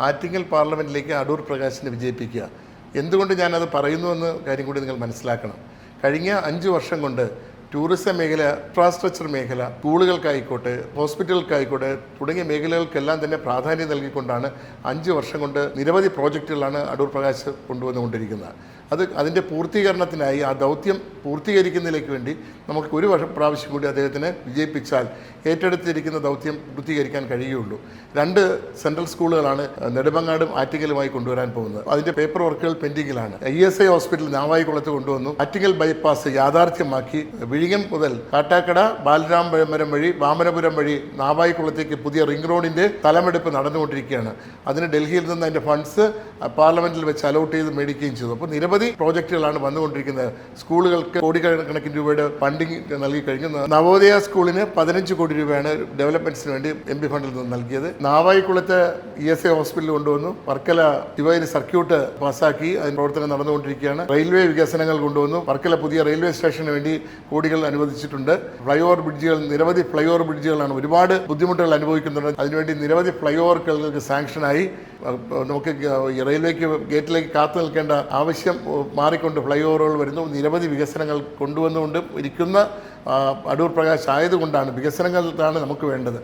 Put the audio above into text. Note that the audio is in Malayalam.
ആറ്റിങ്ങൽ പാർലമെന്റിലേക്ക് അടൂർ പ്രകാശിനെ വിജയിപ്പിക്കുക. എന്തുകൊണ്ട് ഞാനത് പറയുന്നുവെന്ന് കാര്യം കൂടി നിങ്ങൾ മനസ്സിലാക്കണം. കഴിഞ്ഞ അഞ്ച് വർഷം കൊണ്ട് ടൂറിസം മേഖല ഇൻഫ്രാസ്ട്രക്ചർ മേഖല സ്കൂളുകൾക്കായിക്കോട്ടെ ഹോസ്പിറ്റലുകൾക്കായിക്കോട്ടെ തുടങ്ങിയ മേഖലകൾക്കെല്ലാം തന്നെ പ്രാധാന്യം നൽകിക്കൊണ്ടാണ് അഞ്ച് വർഷം കൊണ്ട് നിരവധി പ്രോജക്റ്റുകളാണ് അടൂർ പ്രകാശ് കൊണ്ടുവന്നുകൊണ്ടിരിക്കുന്നത്. അത് അതിന്റെ പൂർത്തീകരണത്തിനായി ആ ദൗത്യം പൂർത്തീകരിക്കുന്നതിലേക്ക് വേണ്ടി നമുക്ക് ഒരു വർഷം പ്രാവശ്യം കൂടി അദ്ദേഹത്തിന് വിജയിപ്പിച്ചാൽ ഏറ്റെടുത്തിരിക്കുന്ന ദൗത്യം പൂർത്തീകരിക്കാൻ കഴിയുകയുള്ളൂ. രണ്ട് സെൻട്രൽ സ്കൂളുകളാണ് നെടുമങ്ങാടും ആറ്റിങ്ങലുമായി കൊണ്ടുവരാൻ പോകുന്നത്. അതിന്റെ പേപ്പർ വർക്കുകൾ പെൻഡിങ്ങിലാണ്. ഐ എസ് ഐ ഹോസ്പിറ്റൽ നാവായിക്കുളത്ത് കൊണ്ടുവന്നു. ആറ്റിങ്ങൽ ബൈപ്പാസ് യാഥാർത്ഥ്യമാക്കി വിഴിഞ്ഞം മുതൽ കാട്ടാക്കട ബാലരാമപുരം വഴി വാമനപുരം വഴി നാവായിക്കുളത്തേക്ക് പുതിയ റിംഗ് റോഡിന്റെ തലമെടുപ്പ് നടന്നുകൊണ്ടിരിക്കുകയാണ്. അതിന് ഡൽഹിയിൽ നിന്ന് അതിന്റെ ഫണ്ട്സ് പാർലമെന്റിൽ വെച്ച് അലോട്ട് ചെയ്ത് മേടിക്കുകയും ചെയ്തു. അപ്പോൾ നിരവധി പ്രോജക്റ്റുകളാണ് വന്നുകൊണ്ടിരിക്കുന്നത്. സ്കൂളുകൾക്ക് കോടിക്കണക്കിന് രൂപയുടെ ഫണ്ടിങ് നൽകി കഴിഞ്ഞു. നവോദയ സ്കൂളിന് പതിനഞ്ച് കോടി രൂപയാണ് ഡെവലപ്മെന്റ്സിന് വേണ്ടി എം പി ഫണ്ടിൽ നിന്ന് നൽകിയത്. നാവായിക്കുളത്ത് ഇ എസ് എ ഹോസ്പിറ്റൽ കൊണ്ടുവന്നു. വർക്കല ശിവഗിരി സർക്യൂട്ട് പാസ്സാക്കി. അതിന് പ്രവർത്തനം നടന്നുകൊണ്ടിരിക്കുകയാണ്. റെയിൽവേ വികസനങ്ങൾ കൊണ്ടുവന്നു. വർക്കല പുതിയ റെയിൽവേ സ്റ്റേഷന് വേണ്ടി കോടികൾ അനുവദിച്ചിട്ടുണ്ട്. ഫ്ലൈ ഓവർ ബ്രിഡ്ജുകൾ നിരവധി ഫ്ലൈ ഓവർ ബ്രിഡ്ജുകളാണ് ഒരുപാട് ബുദ്ധിമുട്ടുകൾ അനുഭവിക്കുന്നുണ്ട്. അതിനുവേണ്ടി നിരവധി ഫ്ലൈ ഓവറുകൾക്ക് സാങ്ഷനായി നമുക്ക് റെയിൽവേക്ക് ഗേറ്റിലേക്ക് കാത്തു നിൽക്കേണ്ട ആവശ്യം മാറിക്കൊണ്ട് ഫ്ലൈ ഓവറുകൾ വരുന്നു. നിരവധി വികസനങ്ങൾ കൊണ്ടുവന്നുകൊണ്ട് ഇരിക്കുന്ന അടൂർ പ്രകാശ് ആയതുകൊണ്ടാണ് വികസനങ്ങളാണ് നമുക്ക് വേണ്ടത്.